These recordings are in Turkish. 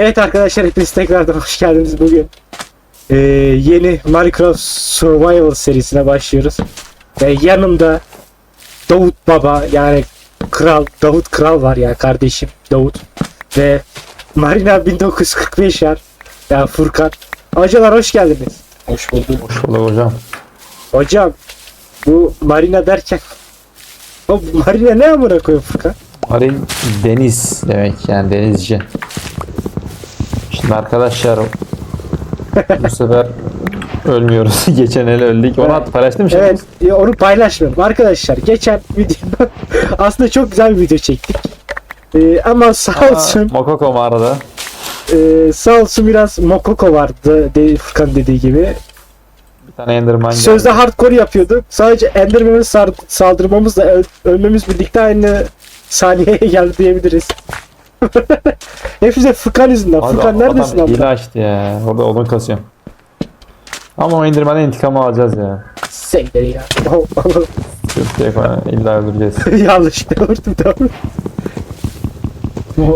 Evet arkadaşlar hepiniz tekrardan hoş geldiniz bugün. Ee, yeni Minecraft Survival serisine başlıyoruz. Ve yanımda Davut Baba yani Kral, Davut Kral var ya kardeşim Davut. Ve Marina 1945 yer. Ya Furkan. Hocalar hoş geldiniz. Hoş bulduk. Hoş bulduk hocam. Hocam bu Marina derken o Marina ne amına koyuyor Furkan? Marin deniz demek yani denizci. Arkadaşlar bu sefer ölmüyoruz. Geçen el öldük. Onu at paylaştın mı şimdi? Evet ya onu paylaşmıyorum. Arkadaşlar geçen videoda aslında çok güzel bir video çektik. Ee, ama sağ Aa, olsun Mokoko mağarada. e, sağ olsun biraz mokoko vardı de, Furkan dediği gibi. Bir tane Enderman geldi. Sözde hardcore yapıyorduk. Sadece Enderman'ı sar- saldırmamızla öl- ölmemiz birlikte aynı saniyeye geldi diyebiliriz. Hepsi Furkan yüzünden. Abi, Furkan neredesin adam hile açtı ya. Orada odun kasıyorum. Ama o Enderman'ın intikamı alacağız ya. Seyleri ya. Yok hani illa öldüreceğiz. Yanlışlıkla vurdum tamam.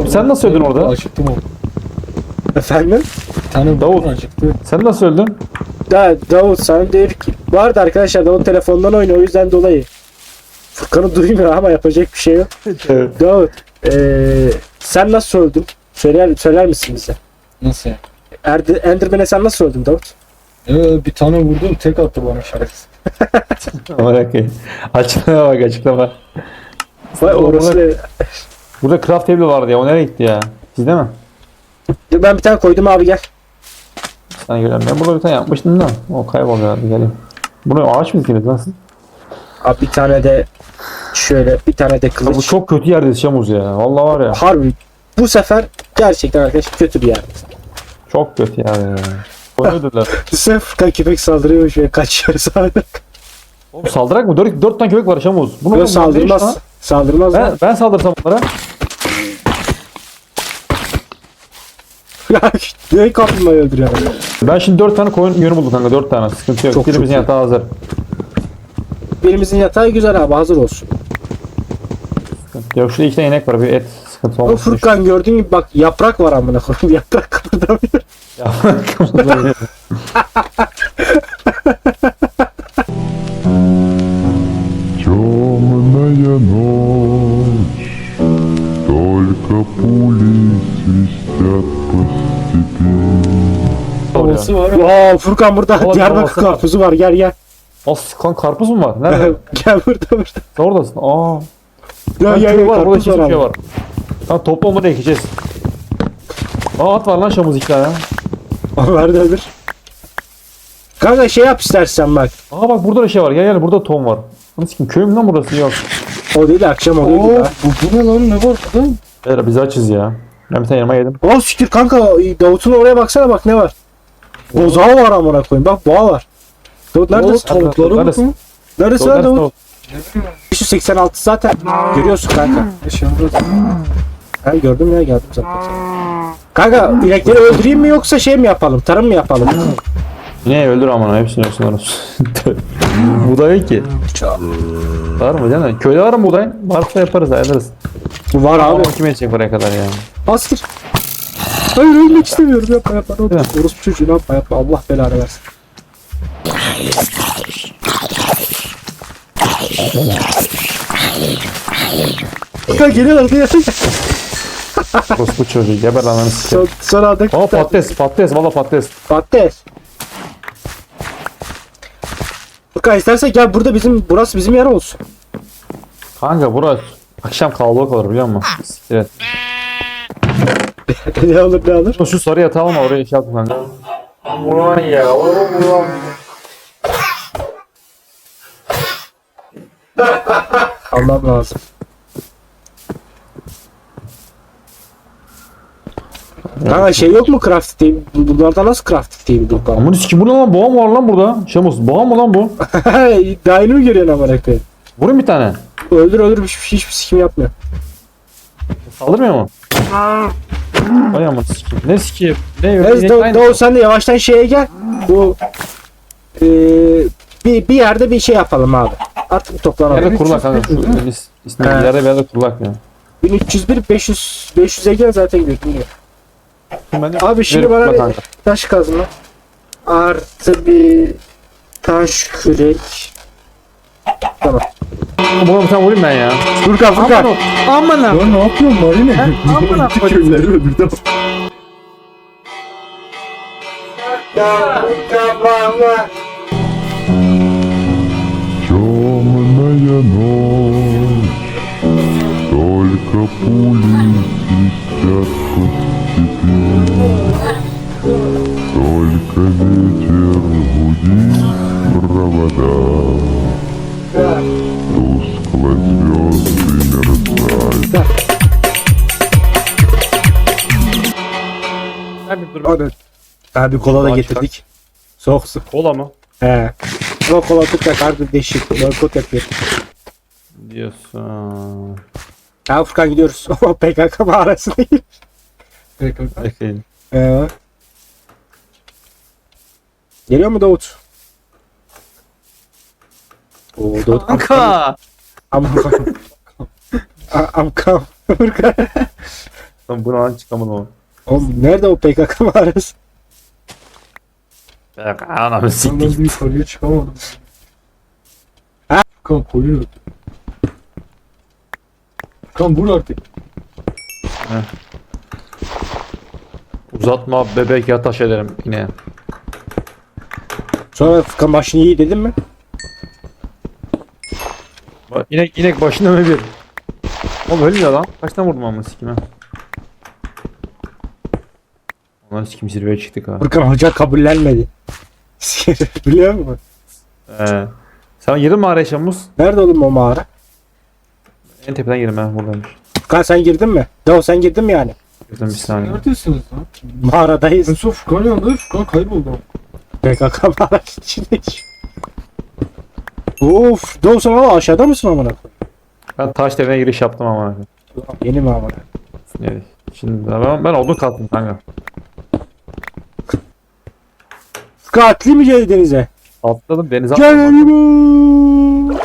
Sen nasıl öldün orada? Acıktım o. Efendim? Bir tane Davut. Acıktı. Sen nasıl öldün? Da Davut sana der ki vardı arkadaşlar Davut telefondan oynuyor o yüzden dolayı. Furkan'ı duymuyor ama yapacak bir şey yok. Evet. Davut eee, sen nasıl öldün? Söyler, söyler misin bize? Nasıl ya? Erde, Enderman'e sen nasıl öldün Davut? Ee, bir tane vurdum tek attı bana şerefsiz. Amına koyayım. Açıklama bak açıklama. Vay orası? Burada craft table vardı ya. O nereye gitti ya? Sizde mi? Dur Ben bir tane koydum abi gel. Sana göre ben burada bir tane yapmıştım da o kayboluyor hadi geleyim. Bunu ağaç mı dikiniz lan siz? Abi bir tane de şöyle bir tane de Ya bu kılıç. çok kötü yerde Şamuz ya. Vallahi var ya. Harbi bu sefer gerçekten arkadaş kötü bir yer. Çok kötü yani ya. O ne ödüller? Sen Furkan köpek saldırıyormuş ve kaçıyoruz abi. Oğlum saldırak mı? Dört, dört tane köpek var Şamuz. Bunu Yok saldırmaz. Saldırmaz Ben, lan. ben saldırsam onlara. Ya ne kaplumbağayı öldürüyor? Ben şimdi dört tane koyun yönü buldum kanka. Dört tane. Sıkıntı yok. Çok, Birimizin yatağı hazır. Birimizin yatağı güzel abi hazır olsun. Sıkıntı yok. Şurada iki tane inek var. Bir et sıkıntı O olmasın. Furkan gördüğün gibi bak yaprak var amına koyayım. Yaprak kıpırdamıyor. Ya, kımıldamıyor. Темная ночь, только пули свистят по степи. Havası var. Wow Furkan burada Oğlum, Diyarbakır havası var. karpuzu var gel gel. As kan karpuz mu var? Nerede? gel burada burada. Sen oradasın. Aa. Lan gel köy gel var. Orada hiçbir şey var. Tamam topla onları ekeceğiz. Aa at var lan Şamuz iki tane. Onlar da ölür. Kanka şey yap istersen bak. Aa bak burada da şey var. Gel gel burada tom var. Bunu sikim köy mü lan burası? Yok. O değil akşam oluyor Oo, gibi. bu, bu ne lan ne var burada? Beyler biz açız ya. Ben bir tane yanıma yedim. Oh siktir kanka Davut'un oraya baksana bak ne var. Bozağı var amına koyayım bak boğa var. Davut neredesin? tavukları Neredesin? bakın. Neredesin lan Davut? 586 zaten. Görüyorsun kanka. Ha gördüm ya geldim zaten. Kanka inekleri öldüreyim mi yoksa şey mi yapalım? Tarım mı yapalım? Ne öldür aman hepsini hepsini olsun. buğday yok ki. Var mı canım? Köyde var mı buğday? Varsa yaparız ayarlarız. var Abi abi. kim edecek buraya kadar ya? Askır. Hayır ölmek istemiyorum yapma yapma. Ne olur. Orospu çocuğu yapma yapma. Allah belanı versin. Kanka geliyorlar diye. Orospu çocuğu geber ananı sikeyim. Son, son anda Aa patates patates valla patates. Patates. Furkan istersen gel burada bizim burası bizim yer olsun. Kanka burası akşam kalabalık olur biliyor musun? Siktir et. ne olur ne olur. Şu sarı yatağı alma oraya şey yapma kanka. Almam lazım. Kanka şey yok mu crafting table? Bunlarda nasıl crafting table yok abi? Amını sikim bu ne lan boğa mı var lan burada? Şemus boğa mı lan bu? Yeni mi görüyorsun amına koyayım? Vurun bir tane. Öldür öldür hiçbir, hiçbir sikim yapmıyor. Saldırmıyor mu? Vay amına sikim. Ne sikim? Ne ne- Doğu, Doğu sen de yavaştan şeye gel. Bu eee bir, bir yerde bir şey yapalım abi. Artık toplanalım. Yerde kurulak kanka. Şu is- ismi He. ileride bir yerde kurulak ya. 1301 500 500'e gel zaten görünüyor. Abi şimdi bana bir kanka. taş kazma. Artı bir taş kürek. Tamam. Bunu sen vurayım ben ya. Furkan Furkan. Aman ha. Ya ne yapıyorsun Marine? amına Bütün koyayım. köyleri öldürdüm. Темная ночь, только пули Abi dur. Abi, kola da getirdik. Soğuk su. Kola mı? He. Ama kola tutacak harbi değişik. Boykot yapıyor. Diyorsun. Ya Furkan gidiyoruz. O PKK mağarasına gir. Peki. Peki. Ee. Geliyor mu Davut? Oo Davut. Kanka. Amkam. Amkam. Furkan. Ben bunu an çıkamadım ama. Oğlum nerede o PKK mağarası? Ya anamı Ben siktir. nasıl yukarıya çıkamadım. Ha? Kan öldü. Kan vur artık. Uzatma bebek yataş ederim yine. Sonra Furkan başını iyi dedin mi? Bak, İnek, inek başına mı bir? Oğlum ölmüyor lan. Kaç tane vurdum ama sikime. Onların sikim zirveye çıktık ha. Furkan hoca kabullenmedi. Biliyor musun? Ee, sen girdin mi araya Şamuz? Nerede oğlum o mağara? En tepeden girdim ben buradaymış. Furkan sen girdin mi? Davut sen girdin mi yani? Girdim bir saniye. Neredesiniz lan? Mağaradayız. En son Furkan yanında Furkan kayboldu. PKK mağarası içindeyiz. Of, Davut sen hala aşağıda mısın amına koyayım? Ben taş devrine giriş yaptım ama. Yeni mi amına? Evet. Şimdi ben, ben odun kattım kanka. Mı geri denize? Atladım denize atladım. Geldim.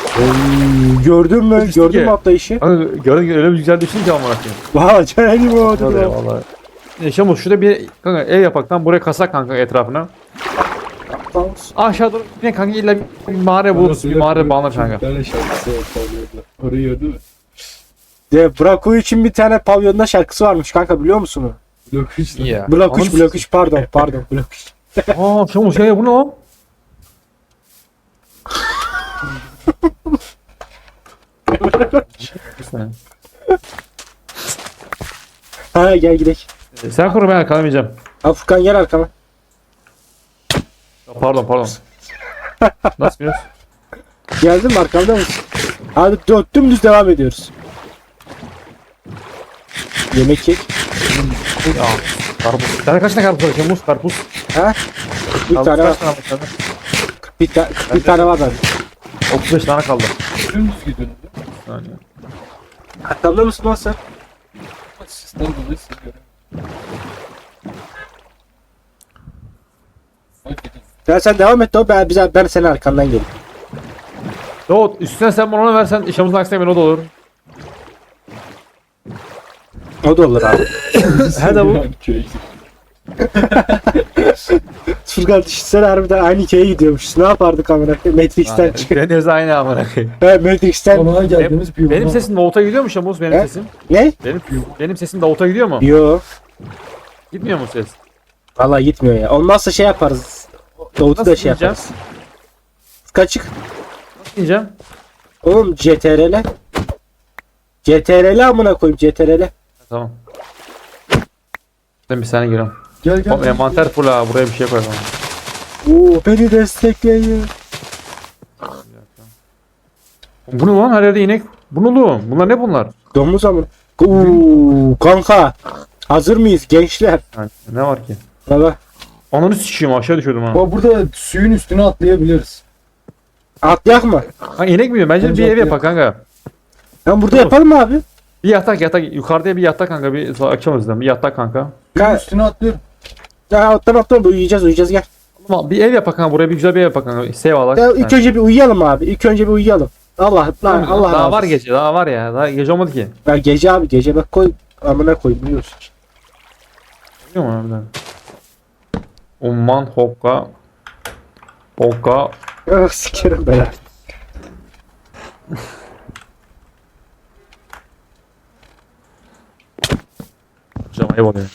Gördün mü? Düştü Gördün ki. mü atlayışı? Kanka gördün öyle bir güzel düştün ki amına koyayım. Vay canım o dedi. vallahi. E, Şamuz şurada bir kanka ev yapak lan buraya kasak kanka etrafına. Aşağı doğru yine kanka illa bir, mağara buluruz. Bir mağara bağlanır kanka. Ben şarkısı yapıyorlar. Orayı değil mi? De Brako için bir tane pavyonda şarkısı varmış kanka biliyor musun? onu? Blok 3 Ya. Blok Anam 3 blok 3 pardon pardon blok 3. Aa Şamuz ya bu ne lan? Ha gel gidelim. Sen koru ben arkalamayacağım. Ha Furkan gel arkama. Pardon pardon. Nasıl biliyorsun? Geldin mi arkamda mısın? Hadi dö- dümdüz devam ediyoruz. Yemek yek. Ya karpuz. Bir tane kaç tane karpuz var Şamuz? Karpuz. Ha? Bir Karpuz tane var. kaç tane var? sende? Bir, ta- bir tane var bende. 35 tane kaldı. Dümdüz gidiyorsun. Bir saniye. Arkamda mısın lan sen? Sistem dolayı gidin. Ya sen devam et o ben, bize, ben senin arkandan geleyim. Doğut üstüne sen bana onu versen Şamuz'un aksine ben o da olur. O da olur abi. He de bu. Furkan düşünsene harbiden aynı köye gidiyormuşuz. Ne yapardık amına koyayım? Matrix'ten çıkıyor. Deniz aynı amına koyayım. Ha Matrix'ten. Konağa geldiğimiz bir Benim sesim Davut'a gidiyor mu Şamuz benim He? sesim? Ne? Benim benim sesim Davut'a gidiyor mu? Yo. Gitmiyor mu ses? Vallahi gitmiyor ya. Olmazsa şey yaparız. Davut'u da Nasıl şey yaparız. Kaçık. Nasıl diyeceğim? Oğlum CTRL. CTRL amına koyayım CTRL. Tamam. Ben bir saniye giriyorum. Gel gel. Oğlum envanter full ha buraya bir şey koyalım. Oo beni destekleyin. Bu ne lan her yerde inek? Bu ne oğlum? Bunlar ne bunlar? Domuz amına. Oo kanka. Hazır mıyız gençler? Ha, ne var ki? Baba. Ananı sikeyim aşağı düşüyordum ha. Bak burada suyun üstüne atlayabiliriz. Atlayak mı? Ha inek mi? Bence Bence bir ev yapak kanka. Ben burada yapalım mı abi? Bir yatak yatak yukarıda bir yatak kanka bir akşam özlem bir yatak kanka. Suyun Ka- üstüne atlıyorum. Ya tamam tamam uyuyacağız uyuyacağız gel. Ama bir ev yapak kanka buraya bir güzel bir ev yapak kanka. Sev alak. Ya ilk önce bir uyuyalım abi. İlk önce bir uyuyalım. Allah lan Allah daha razı var olsun. gece daha var ya daha gece olmadı ki. Ya gece abi gece bak koy amına koy biliyorsun. Biliyor musun harbiden? Umman Hokka Hokka Ah, Sikerim ben. Hocam ayıp oluyor.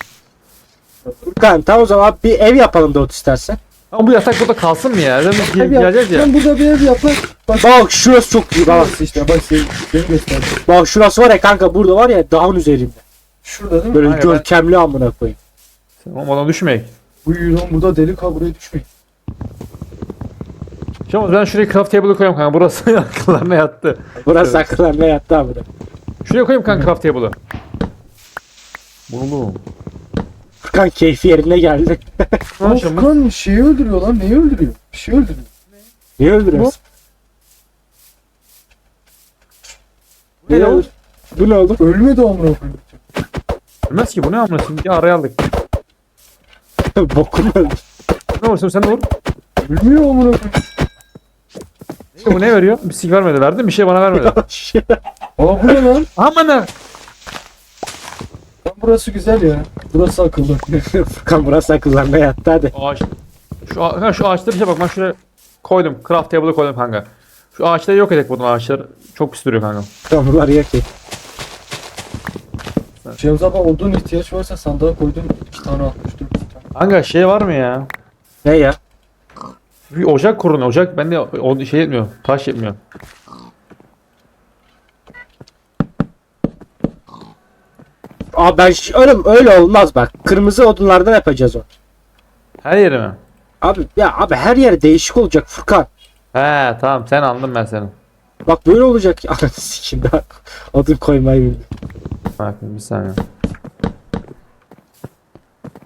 Furkan tamam o zaman bir ev yapalım Davut istersen. Ama bu yatak burada kalsın mı ya? Mi? Gel- Ev yap. Geleceğiz ya. Sen burada bir ev yap lan. Bak Bak şurası çok iyi bak. Burası işte bak seni, seni gösterdim. Bak şurası var ya kanka burada var ya dağın üzerinde. Şurada değil mi? Böyle Aynen, ben- görkemli amına koyayım. Sen olmadan düşmeyek. Bu yılan burada delik ha buraya düşmeyin. Şimdi ben şuraya craft table'ı koyayım kanka. Burası akıllarına yattı. Burası akıllarına yattı amına. Şuraya koyayım kanka craft table'ı. Bu. Furkan keyfi yerine geldi. Yapacağım ben? Furkan şeyi öldürüyor lan. Neyi öldürüyor? Bir şey öldürüyor. Niye öldürüyorsun? Bu ne olur? Bu ne oldu? Ölmedi o amına koyayım. Bilmez ki bu ne amına şimdi araya aldık. Bokum öldü. Ne olursun sen de vur. Ölmüyor amına koyayım. Bu ne veriyor? Bir sik vermedi. Verdi mi? Bir şey bana vermedi. Aa bu ne lan? Aman ha. Burası güzel ya. Burası akıllı. Furkan burası akıllarına yattı hadi. Ağaç. Şu, ha, şu ağaçları şey bak ben şuraya koydum. Craft table'ı koydum kanka. Şu ağaçları yok edek buradan ağaçlar. Çok pis duruyor kanka. Furkan bunlar yok ki. Cem abi odun ihtiyaç varsa sandığa koydum. iki tane atmış dur. bir tane. Kanka şey var mı ya? Ne ya? Bir ocak kurun. Ocak bende o şey yetmiyor. Taş yetmiyor. Aa ben ş- öyle olmaz bak. Kırmızı odunlardan yapacağız o. Her yeri mi? Abi ya abi her yer değişik olacak Furkan. He tamam sen anladım ben seni. Bak böyle olacak. Ananı sikeyim daha odun koymayı bildim. Bak bir saniye.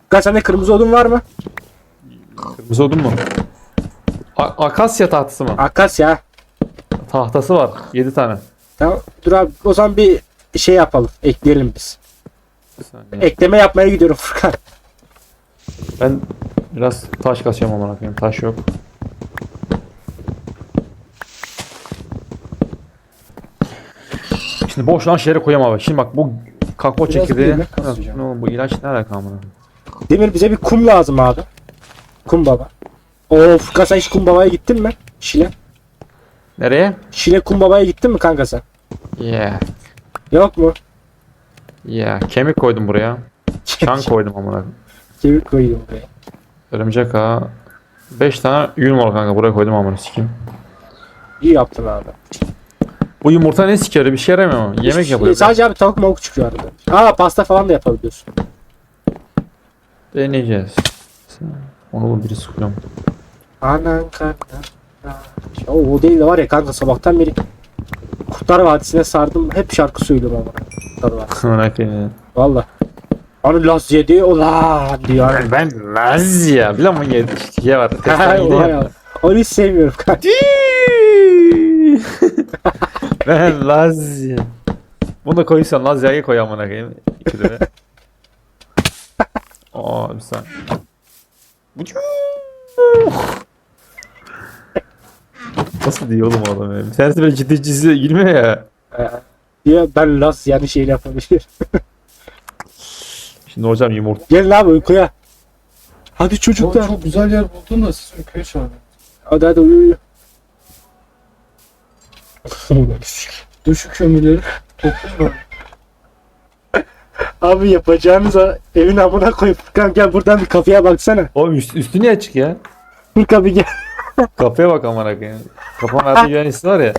Furkan sende kırmızı odun var mı? Kırmızı odun mu? A- akasya tahtası mı? Akasya. Tahtası var. 7 tane. Tamam dur abi o zaman bir şey yapalım. Ekleyelim biz. Saniye. Ekleme yapmaya gidiyorum Furkan. Ben biraz taş kasıyorum amına koyayım. Taş yok. Şimdi boş lan şeyleri koyamam abi. Şimdi bak bu kakao Biraz çekirdeği. kasacağım. Ne oğlum bu ilaç ne alaka amına? Demir bize bir kum lazım abi. Kum baba. Oo Furkan sen hiç kum babaya gittin mi? Şile. Nereye? Şile kum babaya gittin mi kanka sen? Yeah. Yok mu? Yeah. Kemik koydum buraya. Çan koydum amına. Kemik koydum buraya. Örümcek ağı. 5 tane var kanka buraya koydum amına sikeyim. İyi yaptın abi. Bu yumurta ne sikiyor? Bir şey yaramıyor mu? Yemek Hiç- yapıyor. Sadece abi tavuk mavuk çıkıyor arada. Aa pasta falan da yapabiliyorsun. Deneyeceğiz. Onu biri sıkıyor. Anan karnına. O, o değil de var ya kanka sabahtan beri Kurtlar Vadisi'ne sardım. Hep şarkı söylüyorum ama. Kurtlar Vadisi. Amına koyayım. Valla. Hani Las yedi ulan diyor. Hani. Ben Laz ya. Biliyor musun? Şey var. Ya. Onu hiç sevmiyorum kanka. ben Laz ya. Bunu da koysan Laz ya'yı koy amına koyayım. İki de. Aa bir saniye. Nasıl diyor oğlum adam ya? Sen de böyle ciddi ciddi girmiyor ya. Ee, diyor ben Las yani şeyle yapabilir. Şimdi hocam yumurta. Gelin abi uykuya. Hadi çocuklar. çok güzel yer buldun da siz uykuya çağırın. Hadi hadi uyu uyu. Dur şu kömürleri toplayın abi yapacağınız o evin amına koyup Furkan gel buradan bir kapıya baksana. Oğlum üst, üstü niye açık ya? Furkan bir gel. Kapıya bak amına koyayım. Kapağın altı güvenlisi var ya.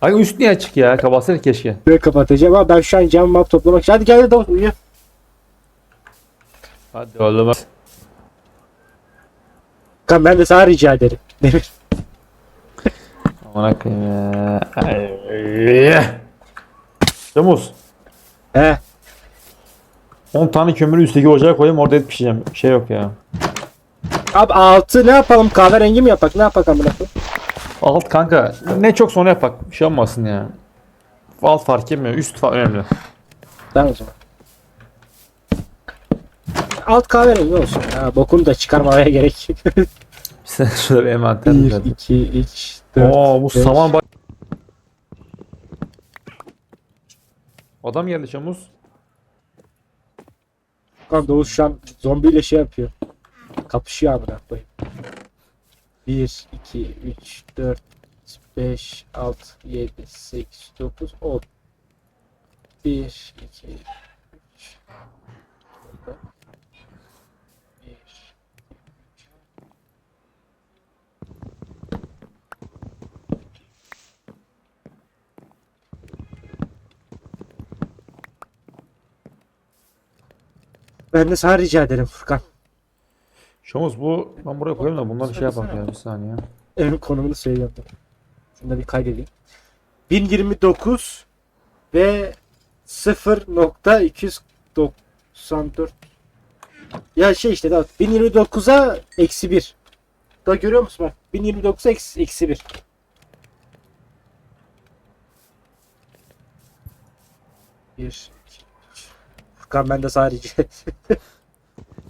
Ay üst niye açık ya? Kapatsana keşke. Böyle kapatacağım ama ben şu an cam map toplamak için. Hadi gel de uyu. Hadi oğlum. Furkan ben de sana rica ederim. Demir. Amına koyayım ya. Ay. Camus. He. 10 tane kömürü üstteki ocağa koyayım orada et pişireceğim. Bir şey yok ya. Abi altı ne yapalım? Kahverengi mi yapak? Ne yapak amına? Alt kanka ne çok sonra yapak. Bir şey olmasın ya. Alt fark etmiyor. Üst fa- önemli. Tamam o zaman. Alt kahverengi olsun. Ha, bokunu da çıkarmaya gerek yok. Sen şöyle bir envanter 1, düzelt. 2, 3, 4, Oo bu beş. saman bak. Adam geldi Camus. Lan Doğuş şu an zombiyle şey yapıyor. Kapışıyor amına koyayım. 1, 2, 3, 4, 5, 6, 7, 8, 9, 10. 1, 2, 3, 1, Ben de sana rica ederim Furkan. Şomuz bu ben buraya koyayım da bunları şey yapak ya bir saniye. Evin konumunu söylüyorum. Şunu da bir kaydedeyim. 1029 ve 0.294 Ya şey işte daha 1029'a eksi 1. Da görüyor musun bak? 1029'a eksi, eksi 1. Bir, iki, üç. Furkan ben de sadece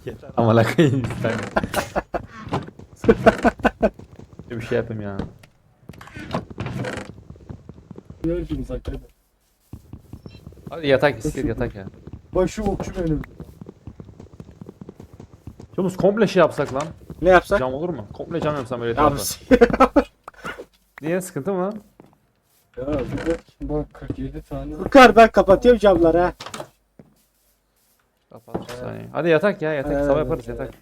Yeter ama lakayım bir tane. bir şey yapayım ya. Hadi yatak istiyor yatak ya. Bak şu okçu benim. Şomuz komple şey yapsak lan. ne yapsak? Cam olur mu? Komple cam yapsam böyle Abi, etrafa. Niye sıkıntı mı? Ya bir de bak 47 tane. Ben kapatıyorum camları ha. Kapat bir saniye. Hadi yatak ya yatak. Sabah yaparız yatak.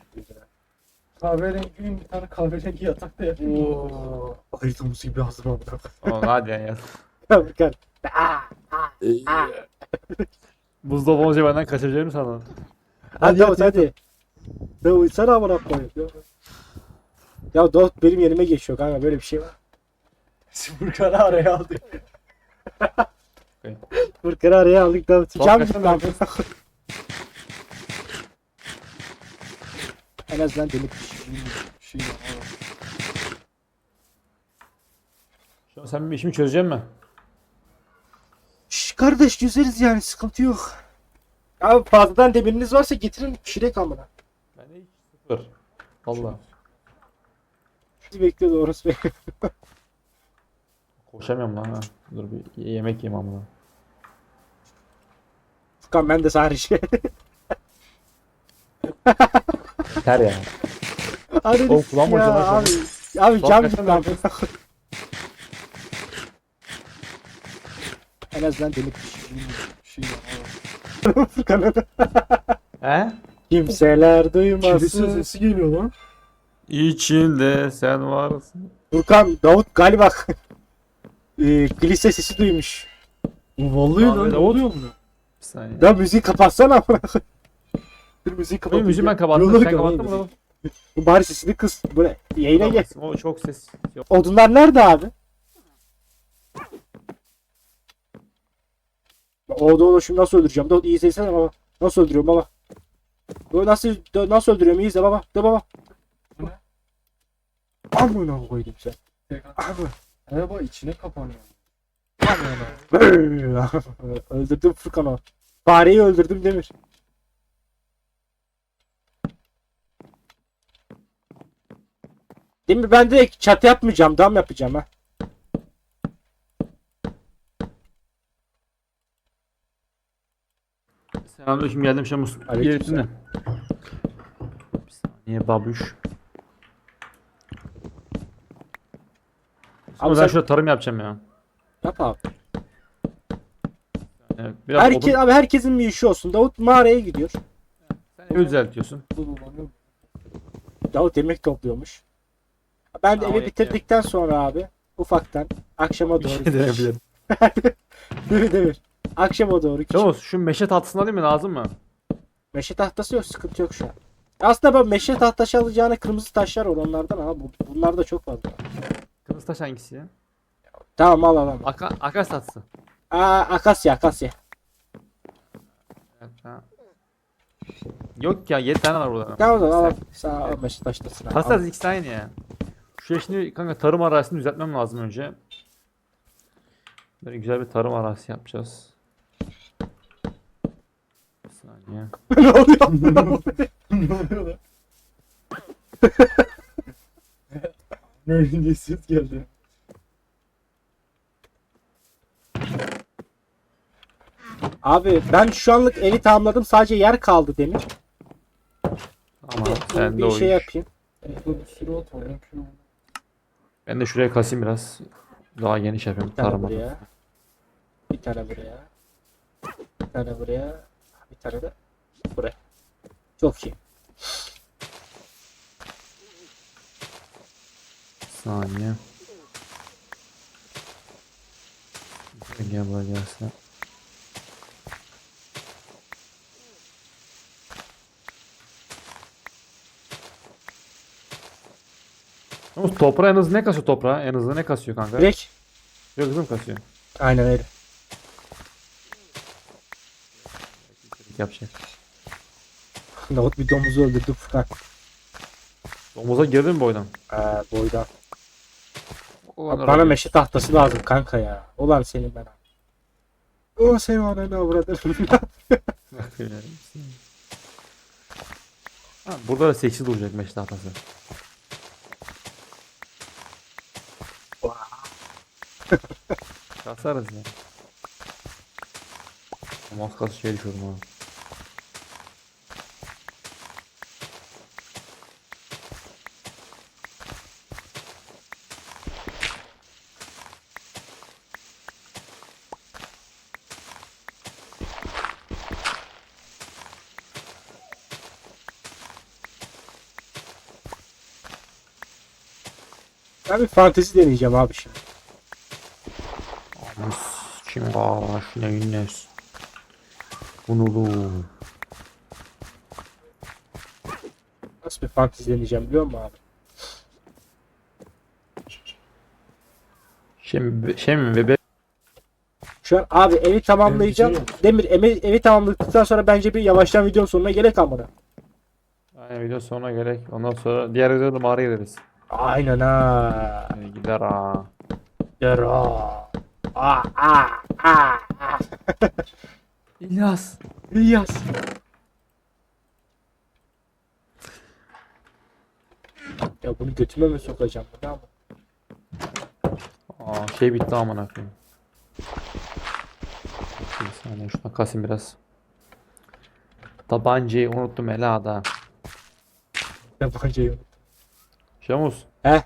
Kahverengi bir tane kahverengi yatak da yapayım. Oo. Ay domuz gibi hazır oldu. Tamam hadi ya yat. Furkan. Aa, aa. Buzdolabı olunca benden kaçıracağını sandın. Hadi Davut hadi. Ya uysana amına koyayım. Ya. Ya Davut benim yerime geçiyor kanka böyle bir şey var. Furkan'ı araya aldık. Furkan'ı araya aldık kaçın gitti lan. En azından delik bir şey. Şey. Şu an sen bir işimi çözecek mi? Şş kardeş yüzeriz yani sıkıntı yok. Abi fazladan demiriniz varsa getirin pişirek amına. Ben de hiç sıfır. Valla. Bizi bekliyor doğrusu be. Koşamıyorum lan ha. Dur bir yemek yiyeyim amına. Furkan ben de sadece. Yeter ya. Hadi Oğlum, kulağım ya lan abi. Abi cam gitti abi. En azından delik bir şey. Şey ya. Furkan'ın. He? Kimseler duymasın. sesi geliyor lan. İçinde sen varsın. Furkan Davut galiba e, kilise sesi duymuş. Vallahi Abi, lan ne oluyor mu? Bir saniye. Ya müziği kapatsana. Dur müziği kapat. Yüzümü ben kapattım. Sen kapattın mı? Bu Bari sesini kıs. Böyle yayına gel. O çok ses. Yok. Odunlar nerede abi? O da onu şimdi nasıl öldüreceğim? Davut iyi izlesene baba. Nasıl öldürüyorum baba? Böyle nasıl nasıl öldürüyorum iyi izle baba. De baba. Amına koydum sen. He bak içine kapanıyor. öldürdüm Furkan o. Fareyi öldürdüm Demir. Demir ben de çatı yapmayacağım, dam yapacağım ha. Selamünaleyküm geldim Şamus. Aleyküm dinle. Bir saniye babuş. Abi Abi sen- ben şurada tarım yapacağım ya. Yap abi. Evet, biraz Herkes, odun abi herkesin bir işi olsun. Davut mağaraya gidiyor. sen evi düzeltiyorsun. Davut yemek topluyormuş. Ben de evi bitirdikten sonra abi ufaktan akşama Bir doğru. şey denebilirim. Demir demir. Akşama doğru. küçük- Şamus şu meşe tatlısını alayım mı lazım mı? Meşe tahtası yok sıkıntı yok şu an. Aslında ben meşe tahtası alacağına kırmızı taşlar var onlardan ama bu, bunlar da çok fazla. Kırmızı taş hangisi ya? Tamam al al al. Aka akas tatlısı. Aa, akasya akasya. Evet, ha. Yok ya 7 tane var burada. Tamam al al. Sen al meşe taşlasın. al. Hassas ikisi aynı ya. Şu şimdi kanka tarım arazisini düzeltmem lazım önce. Böyle güzel bir tarım arazisi yapacağız. Bir saniye. ne oluyor? ne oluyor lan? Böyle diye ses geldi. Abi ben şu anlık evi tamamladım sadece yer kaldı demir. Abi Sen de bir o şey iş. yapayım. Bir sürü ot var. Yapıyorum. Ben de şuraya kasayım biraz. Daha geniş yapayım Bir tane tarıma. buraya. Bir tane buraya. Bir tane buraya. Bir tane de buraya. Çok iyi. Saniye. Gel buraya gelsin. Toprağı en hızlı ne kasıyor toprağı? En hızlı ne kasıyor kanka? Direkt. Yok hızlı mı kasıyor? Aynen öyle. Yapacak. Davut bir domuzu öldürdü Furkan. Domuza girdin mi boydan? Ee, boydan. Ulan Bana öyle. meşe tahtası lazım kanka ya. Ulan senin ben. O senin ananı avradın. Burada da 8 duracak meş tahtası. Kasarız ya. Mouse kası şey düşüyorum ha. ben bir fantezi deneyeceğim abi şimdi. Aman ağlaş ne ünlüs. Bunu bu. Nasıl bir fantezi deneyeceğim biliyor musun abi? Şey, şey mi bebe? Şu an abi evi tamamlayacağım. Demir evi, evi tamamladıktan sonra bence bir yavaştan videonun sonuna gerek amına. Aynen video sonuna gerek. Ondan sonra diğer videoda mağara gideriz. Aynen ha. Gider ha. Aa, aa, aa, aa. İlyas. İlyas. Ya bunu götüme mi sokacağım? Ama? Aa şey bitti amına koyayım. Bir saniye şuna kasayım biraz. Tabancayı unuttum Ela'da. Yabancıyım. Şamus. He?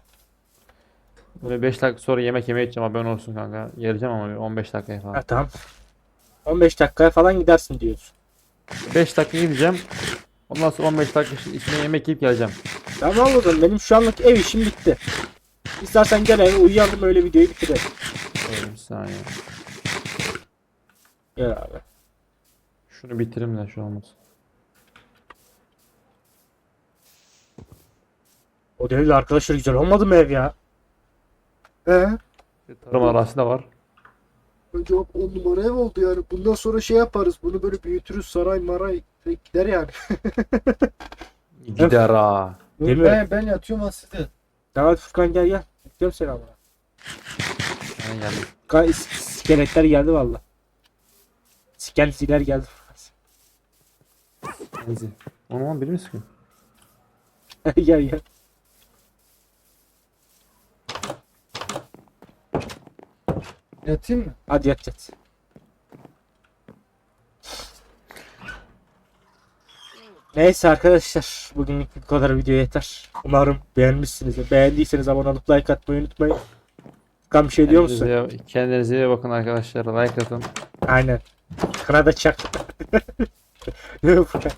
Böyle 5 dakika sonra yemek yemeye gideceğim haberin olsun kanka. Geleceğim ama bir 15 dakikaya Ha falan. tamam. 15 dakikaya falan gidersin diyorsun. 5 dakika gideceğim. Ondan sonra 15 dakika içi- içinde yemek yiyip geleceğim. Tamam o zaman benim şu anlık ev işim bitti. İstersen gel eve uyuyalım öyle videoyu bitirelim. Şöyle bir saniye. Gel abi. Şunu bitirim de şu olmaz. O değil de arkadaşlar güzel olmadı mı ev ya? He? Tarım arazisi de var. Önce 10 numara ev oldu yani. Bundan sonra şey yaparız. Bunu böyle büyütürüz. Saray maray gider yani. Gider ha. Değil mi? Ben, ben yatıyorum ha size. Tamam Furkan gel gel. Bekliyorum seni ama. Ben geldim. Furkan is- iskeletler geldi valla. Skeletler geldi. Neyse. Onu ama biri mi sıkıyor? gel gel. Yatayım mı? Hadi yat yat. Neyse arkadaşlar bugünlük bu kadar video yeter. Umarım beğenmişsinizdir. Beğendiyseniz abone olup like atmayı unutmayın. Furkan bir şey diyor musun? Kendinize, kendinize iyi bakın arkadaşlar. Like atın. Aynen. Kına da çak. Furkan?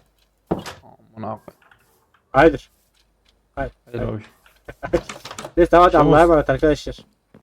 Amına koy. Hayır. Hadi babuş. Neyse tamam hadi. Allah'a emanet arkadaşlar.